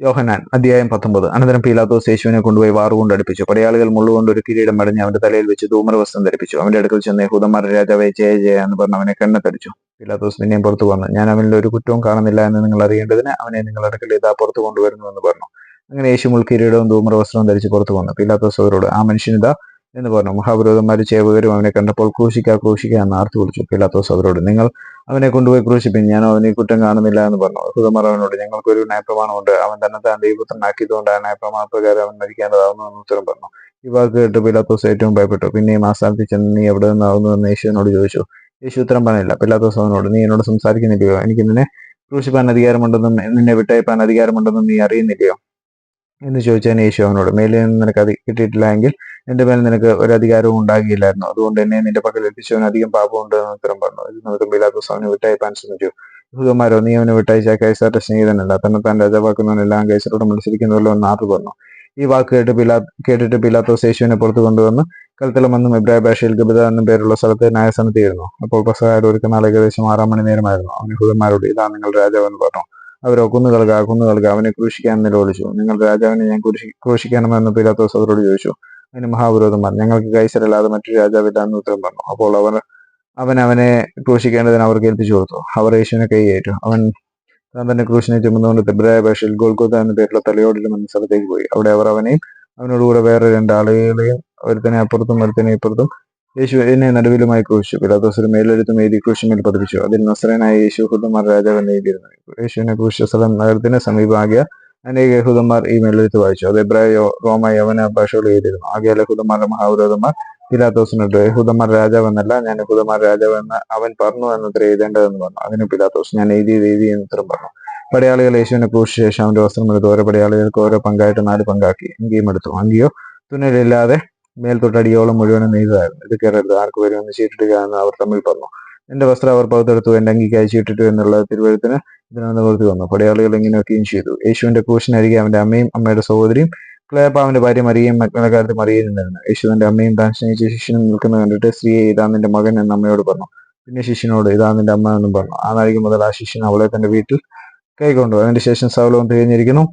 യോഹനാൻ അധ്യായം പത്തൊമ്പത്. അനന്തരം പീലാത്തോസ് യേശുവിനെ കൊണ്ടുപോയി വാറുകൊണ്ട് അടുപ്പിച്ചു. പടയാളികൾ മുള്ളുകൊണ്ട് ഒരു കിരീടം മടഞ്ഞ് അവന്റെ തലയിൽ വെച്ച് ധൂമ്രവസ്ത്രം ധരിപ്പിച്ചു. അവന്റെ അടുക്കൽ ചെന്ന് യഹൂദന്മാരുടെ രാജാവെ ജയ ജയ എന്ന് പറഞ്ഞ് അവനെ കണ്ണത്തടിച്ചു. പീലാത്തോസ് പിന്നെയും പുറത്തു വന്നു. ഞാൻ അവനിൽ ഒരു കുറ്റവും കാണുന്നില്ല എന്ന് നിങ്ങൾ അറിയേണ്ടതിന് അവനെ നിങ്ങളുടെ അടുക്കൽ ഇതാ പുറത്തു കൊണ്ടുവരുന്നു എന്ന് പറഞ്ഞു. അങ്ങനെ യേശു മുൾ കിരീടവും ധൂമര വസ്ത്രവും ധരിച്ച് പുറത്തു വന്നു. പീലാത്തോസ് അവരോട് ആ മനുഷ്യനിതാ എന്ന് പറഞ്ഞു. മഹാപുരോഹിതന്മാരും ചേവകരും അവനെ കണ്ടപ്പോൾ ക്രൂശിക്ക ക്രൂശിക്ക എന്ന് ആർത്തു വിളിച്ചു. പിലാത്തോസ് അവരോട് നിങ്ങൾ അവനെ കൊണ്ടുപോയി ക്രൂശിപ്പിൻ ഞാൻ അവനെ കുറ്റം കാണുന്നില്ല എന്ന് പറഞ്ഞു. യഹൂദന്മാർ അവനോട് ഞങ്ങൾക്കൊരു ന്യായപ്രമാണമുണ്ട്. അവൻ തന്നെ താൻ ദൈവപുത്രനാക്കിയതുകൊണ്ട് ആ ന്യായപ്രമാണപ്രകാരം അവൻ മരിക്കേണ്ടതാവുന്നു എന്ന് ഉത്തരം പറഞ്ഞു. ഈ വാക്ക് കേട്ട് പിലാത്തോസ് ഏറ്റവും ഭയപ്പെട്ടു. പിന്നെയും ആ സ്ഥലത്ത് ചെന്ന് നീ എവിടെ നിന്നാവുന്നു? എന്ന് യേശുവിനോട് ചോദിച്ചു. യേശു ഉത്തരം പറഞ്ഞില്ല. പിലാത്തോസ് അവനോട് നീ എന്നോട് സംസാരിക്കുന്നില്ലയോ? എനിക്ക് നിന്നെ ക്രൂശിപ്പാൻ അധികാരമുണ്ടെന്നും നിന്നെ വിട്ടയപ്പാൻ അധികാരമുണ്ടെന്നും നീ അറിയുന്നില്ലയോ? എന്ന് ചോദിച്ചാൽ യേശു അവനോട് മേലിൽ നിന്ന് നിനക്ക് അത് കിട്ടിയിട്ടില്ല എങ്കിൽ എന്റെ മേൽ നിനക്ക് ഒരു അധികാരവും ഉണ്ടാകില്ലായിരുന്നു. അതുകൊണ്ട് തന്നെ നിന്റെ പക്കൽ എത്തിച്ചവന് അധികം പാപമുണ്ട് എന്ന് ഉത്തരം പറഞ്ഞു. ഇത് നിമിത്തം പിലാത്തോസ് അവനെ വിട്ടയപ്പാൻ ശ്രമിച്ചു. യഹൂദന്മാരോ നീ അവനെ വിട്ടയച്ച കൈസാരുടെ സ്നേഹിതനല്ല തന്നെ താൻ രാജാവാക്കുന്നവനെല്ലാം കൈസറോട് മത്സരിക്കുന്നുവല്ലോ എന്ന് ആർത്ത് പറഞ്ഞു ഈ വാക്ക് കേട്ട് പിലാ കേട്ടിട്ട് പിലാത്തോസ് യേശുവിനെ പുറത്തു കൊണ്ടുവന്ന് കൽത്തലമെന്നും ഇബ്രാഹിം ഭാഷയിൽ ഗബിത എന്നും പേരുള്ള സ്ഥലത്ത് ന്യായസ്ഥാനത്തിയിരുന്നു അപ്പോൾ പ്രസഹായ ഒരു നാൾ ഏകദേശം ആറാം മണി നേരമായിരുന്നു. അവൻ യഹൂദന്മാരോട് ഇതാ നിങ്ങൾ രാജാവെന്ന് പറഞ്ഞു. അവരോ കുന്നുകൾക കുന്നുകൾക അവനെ ക്രൂശിക്കാൻ നിലവിളിച്ചു നിങ്ങൾ രാജാവിനെ ഞാൻ ക്രൂശി ക്രൂശിക്കണമെന്ന് പിലാത്തോസ് അവരോട് ചോദിച്ചു. അതിന് പറഞ്ഞു ഞങ്ങൾക്ക് കൈസരല്ലാതെ മറ്റൊരു രാജാവില്ല എന്ന് ഉത്തരം പറഞ്ഞു. അപ്പോൾ അവർ അവൻ അവനെ ക്രൂശിക്കേണ്ടതിന് അവർക്ക് ഏൽപ്പിച്ചു കൊടുത്തു. അവർ യേശുവിനെ കൈയേറ്റു. അവൻ താൻ തന്നെ ക്രൂശിനെ ചുമന്നുകൊണ്ട് തെബ്രായ ഭാഷയിൽ ഗോൽഗോത എന്ന പേരുള്ള തലയോടിലും എന്ന സ്ഥലത്തേക്ക് പോയി. അവിടെ അവർ അവനെയും അവനോടുകൂടെ വേറെ രണ്ടാളുകളെയും ഒരുത്തനെ അപ്പുറത്തും ഒരുത്തനെ ഇപ്പുറത്തും യേശുവിനെ നടുവിലുമായി ക്രൂശിച്ചു. പിലാത്തോസിന് മേലെടുത്ത് മേരി എഴുതി ക്രൂശിമേൽ പതിപ്പിച്ചു. അതിൽ നസ്രനായ യേശു ഹുദന്മാർ രാജാവെന്ന് എഴുതിയിരുന്നു യേശുവിനെ ക്രൂശിച്ച സ്ഥലം നഗരത്തിന് സമീപമാകിയ അനേക യഹൂദന്മാർ ഈ മേലെടുത്ത് വായിച്ചു. അത് എബ്രായോ റോമ യവന ഭാഷകൾ എഴുതിയിരുന്നു. ആകെ യഹൂദന്മാരുടെ മഹാവിരോധന്മാർ പിലാത്തോസിനോട് യഹൂദന്മാർ രാജാവെന്നല്ല ഞാൻ യഹൂദന്മാർ രാജാവെന്ന് അവൻ പറഞ്ഞു എന്നത്ര എഴുതേണ്ടതെന്ന് പറഞ്ഞു. അതിന് പിലാത്തോസ് ഞാൻ എഴുതി എന്ന് ഉത്തരം പറഞ്ഞു. പടയാളികൾ യേശുവിനെ ക്രൂശിച്ച ശേഷം അവന്റെ വസ്ത്രം എടുത്ത് ഓരോ പടയാളികൾക്ക് ഓരോ പങ്കായിട്ട് നാല് പങ്കാക്കി. അങ്കിയും എടുത്തു. അങ്കിയോ തുന്നലില്ലാതെ മേൽത്തൊട്ടടിയോളം മുഴുവനും നെയ്തതായിരുന്നു ഇത് കയറരുത് ആർക്ക് വരുമെന്ന് ചീട്ടിടുക അവർ തമ്മിൽ പറഞ്ഞു എന്റെ വസ്ത്രം അവർ പകുത്തെടുത്തു എന്റെ അങ്കിക്ക് അയച്ചിട്ടിട്ടു എന്നുള്ള തിരുവഴുത്തിന് ഇതിനകത്ത് വന്നു. പടയാളികൾ ഇങ്ങനെയൊക്കെയും ചെയ്തു. യേശുവിന്റെ ക്രൂശിനരികെ അവന്റെ അമ്മയും അമ്മയുടെ സഹോദരിയും ക്ലേപ്പാവിന്റെ ഭാര്യ മറിയയും മക്കളക്കാലത്ത് മറിയയും നിന്നിരുന്നു യേശുവിന്റെ അമ്മയും താൻ സ്നേഹിച്ച ശിഷ്യനും നിൽക്കുന്നത് കണ്ടിട്ട് സ്ത്രീയെ ഇതാ നിന്റെ മകൻ എന്ന് അമ്മയോട് പറഞ്ഞു. പിന്നെ ശിഷ്യനോട് ഇതാ നിന്റെ അമ്മ എന്നും പറഞ്ഞു. ആ നാഴിക മുതൽ ആ ശിഷ്യൻ അവളെ തന്റെ വീട്ടിൽ കൈകൊണ്ടു. അതിന്റെ ശേഷം സൗലവും തികഞ്ഞിരിക്കുന്നു.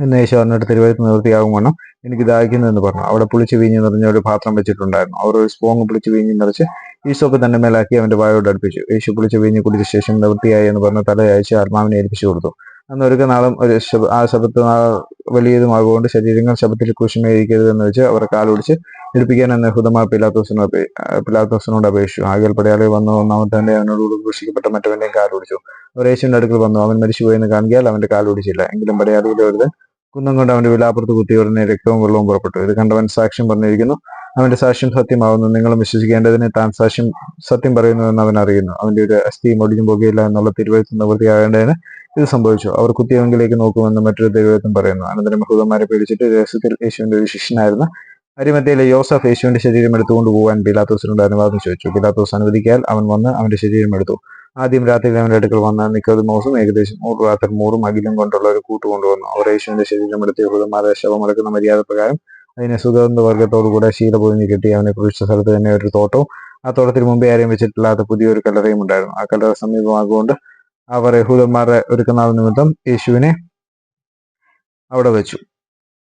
എന്ന് യേശു പറഞ്ഞിട്ട് തിരുവഴുത്ത് നിവൃത്തിയാകും വണ്ണം എനിക്ക് ദാഹിക്കുന്നു എന്ന് പറഞ്ഞു. അവിടെ പുളിച്ച് വീഞ്ഞ് നിറഞ്ഞ ഒരു പാത്രം വെച്ചിട്ടുണ്ടായിരുന്നു. അവർ ഒരു സ്പോങ് പുളിച്ച് വീഞ്ഞ് നിറച്ച് ഈശോപ്പ് തന്റെ മേലാക്കി അവന്റെ വായോട് അടുപ്പിച്ചു. യേശു പുളിച്ച് വീഞ്ഞ് കുടിച്ച ശേഷം നിവൃത്തിയായി എന്ന് പറഞ്ഞ തല അയച്ച് ആത്മാവിനെ ഏൽപ്പിച്ചു കൊടുത്തു. അന്ന് ഒരു നാളും ഒരു ശബ- ആ ശബത്ത് നാൾ വലിയതുമാകൊണ്ട് ശരീരങ്ങൾ ശബത്തിൽ കുശുമേരിക്കരുത് എന്ന് വെച്ച് അവർ കാലൊടിച്ച് എടുപ്പിക്കാൻ എന്ന് ഹുദമാ പിലാത്തോസിനോട് പിലാത്തോസിനോട് അപേക്ഷിച്ചു. ആകെ പടയാളി വന്നു ഒന്നാമത്തെ അവനോട് ഉപേക്ഷിക്കപ്പെട്ട മറ്റവന്റെയും കാലൊടിച്ചു അവർ യേശുവിന്റെ അടുക്കൽ വന്നു. അവൻ മരിച്ചുപോയെന്ന് കാണിക്കാൽ അവന്റെ കാലൊടിച്ചില്ല എങ്കിലും പടയാളിയുടെ ഒരുതൻ കുന്നം കൊണ്ട് അവന്റെ വിലാപ്പുറത്ത് കുത്തിയോടനെ രക്തവും വെള്ളവും പുറപ്പെട്ടു. ഇത് കണ്ടവൻ സാക്ഷ്യം പറഞ്ഞിരിക്കുന്നു. അവന്റെ സാക്ഷ്യം സത്യമാവുന്നു. നിങ്ങളും വിശ്വസിക്കേണ്ടതിന് താൻ സാക്ഷ്യം സത്യം പറയുന്നുവെന്ന് അവൻ അറിയുന്നു. അവന്റെ ഒരു അസ്ഥിയും ഒടിഞ്ഞു പോകുകയില്ല എന്നുള്ള തിരുവഴുത്ത് നിവൃത്തിയാകേണ്ടതിന് ഇത് സംഭവിച്ചു. അവർ കുത്തിയവങ്കിലേക്ക് നോക്കുമെന്ന് മറ്റൊരു തിരുവഴുത്തും പറയുന്നു. അനന്തരം യഹൂദന്മാരെ പേടിച്ചിട്ട് രഹസ്യത്തിൽ യേശുവിന്റെ ഒരു ശിഷ്യനായിരുന്ന. അരിമത്തയിലെ യോസഫ് യേശുവിന്റെ ശരീരം എടുത്തുകൊണ്ട് പോകാൻ പിലാത്തോസിനോട് അനുവാദം ചോദിച്ചു. ബിലാത്തോസ് അനുവദിക്കാൽ അവൻ വന്ന് അവന്റെ ശരീരം എടുത്തു. ആദ്യം രാത്രിയിൽ അവന്റെ അടുക്കൽ വന്ന നിക്കോദിമോസും ഏകദേശം നൂറ് രാത്രി മൂറും അകിലും കൊണ്ടുള്ള ഒരു കൂട്ട് കൊണ്ടുവന്നു. അവർ യേശുവിന്റെ ശരീരം എടുത്ത് യഹൂദന്മാരെ ശവമടക്കുന്ന മര്യാദ പ്രകാരം അതിനെ സുഗന്ധ വർഗത്തോടുകൂടെ ശീല പൊതിഞ്ഞ് കെട്ടി അവനെ കുറിച്ച സ്ഥലത്ത് തന്നെ ഒരു തോട്ടവും ആ തോട്ടത്തിന് മുമ്പേ ആരെയും വെച്ചിട്ടില്ലാത്ത പുതിയൊരു കല്ലറയും ഉണ്ടായിരുന്നു. ആ കല്ലറ സമീപമാകൊണ്ട് അവർ യഹൂദന്മാരുടെ ഒരുക്കുന്ന നിമിത്തം യേശുവിനെ അവിടെ വെച്ചു.